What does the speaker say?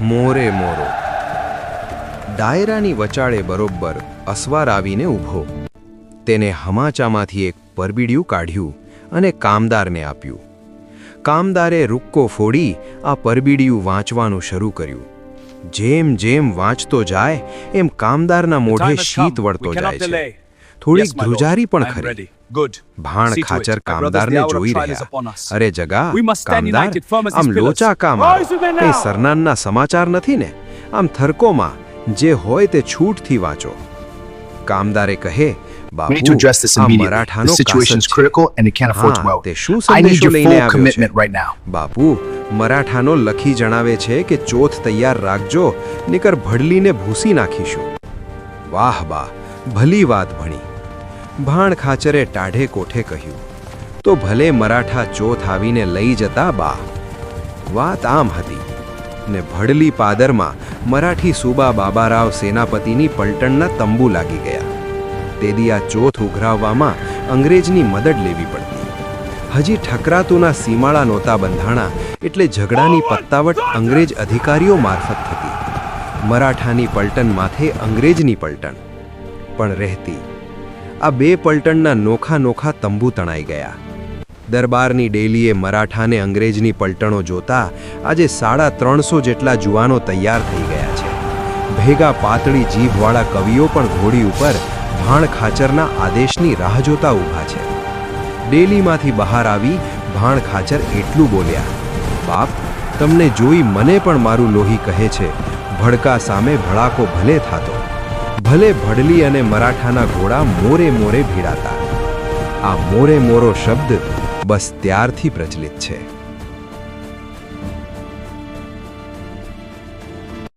મોરે મોરો. ડાયરાની વચાળે બરોબર અસવાર આવીને ઊભો. તેને હમાચામાંથી એક પરબીડિયું કાઢ્યું અને કામદારને આપ્યું. કામદારે રૂક્કો ફોડી આ પરબીડિયું વાંચવાનું શરૂ કર્યું. જેમ જેમ વાંચતો જાય એમ કામદારના મોઢે શીત વળતો જાય છે. થોડીક. ધ્રુજારી પણ ખરી. ભાણ. ખાચર કામદારને જોઈ રહ્યા. અરે જગા કામદાર આમ. લોચા કામ એ now. સરનારના સમાચાર નથી ને આમ થરકોમાં જે હોય તે છૂટથી વાંચો કામદારે કહે We need to Bapu address this આ immediately. મરાઠાનો The situation is કાસદ છે." critical and it can't afford to હા, wait. તે શું I need સંદેશો your લઈને full આવ્યો commitment છે? right now. બાપુ મરાઠાનો લખી જણાવે છે કે ચોથ તૈયાર રાખજો નીકર ભડલીને ભૂસી નાખીશું વાહ બા ભલી વાત ભણી. ભાણ ખાચરે ટાઢે કોઠે કહ્યું, તો ભલે મરાઠા ચોથ આવીને લઈ જતા બા. વાત આમ હતી ને ભડલી પાદરમાં મરાઠી સુબા બાબારાવ સેનાપતિની પલટણના તંબુ લાગી ગયા. તેદી આ ચોથ ઉઘરાવવામાં અંગ્રેજની મદદ લેવી પડતી. હજી ઠકરાતુના સીમાળા નહોતા બંધાણા એટલે ઝઘડાની પત્તાવટ અંગ્રેજ અધિકારીઓ મારફત થતી. મરાઠાની પલટન માથે અંગ્રેજની પલટન પણ રહેતી. આ બે પલટણના નોખા નોખા તંબુ તણાઈ ગયા. દરબારની ડેલીએ મરાઠાને અંગ્રેજની પલટણો જોતા આજે સાડા ત્રણસો જેટલા જુવાનો તૈયાર થઈ ગયા છે. ભેગા પાતળી જીભવાળા કવિઓ પણ ઘોડી ઉપર ભાણ ખાચરના આદેશની રાહ જોતા ઊભા છે. ડેલીમાંથી બહાર આવી ભાણ ખાચર એટલું બોલ્યા, બાપ, તમને જોઈ મને પણ મારું લોહી કહે છે, ભડકા સામે ભડાકો ભલે થાતો. ભલે ભડલી અને મરાઠાના ઘોડા મોરે મોરે ભીડાતા. આ મોરે મોરો શબ્દ બસ ત્યારથી પ્રચલિત છે.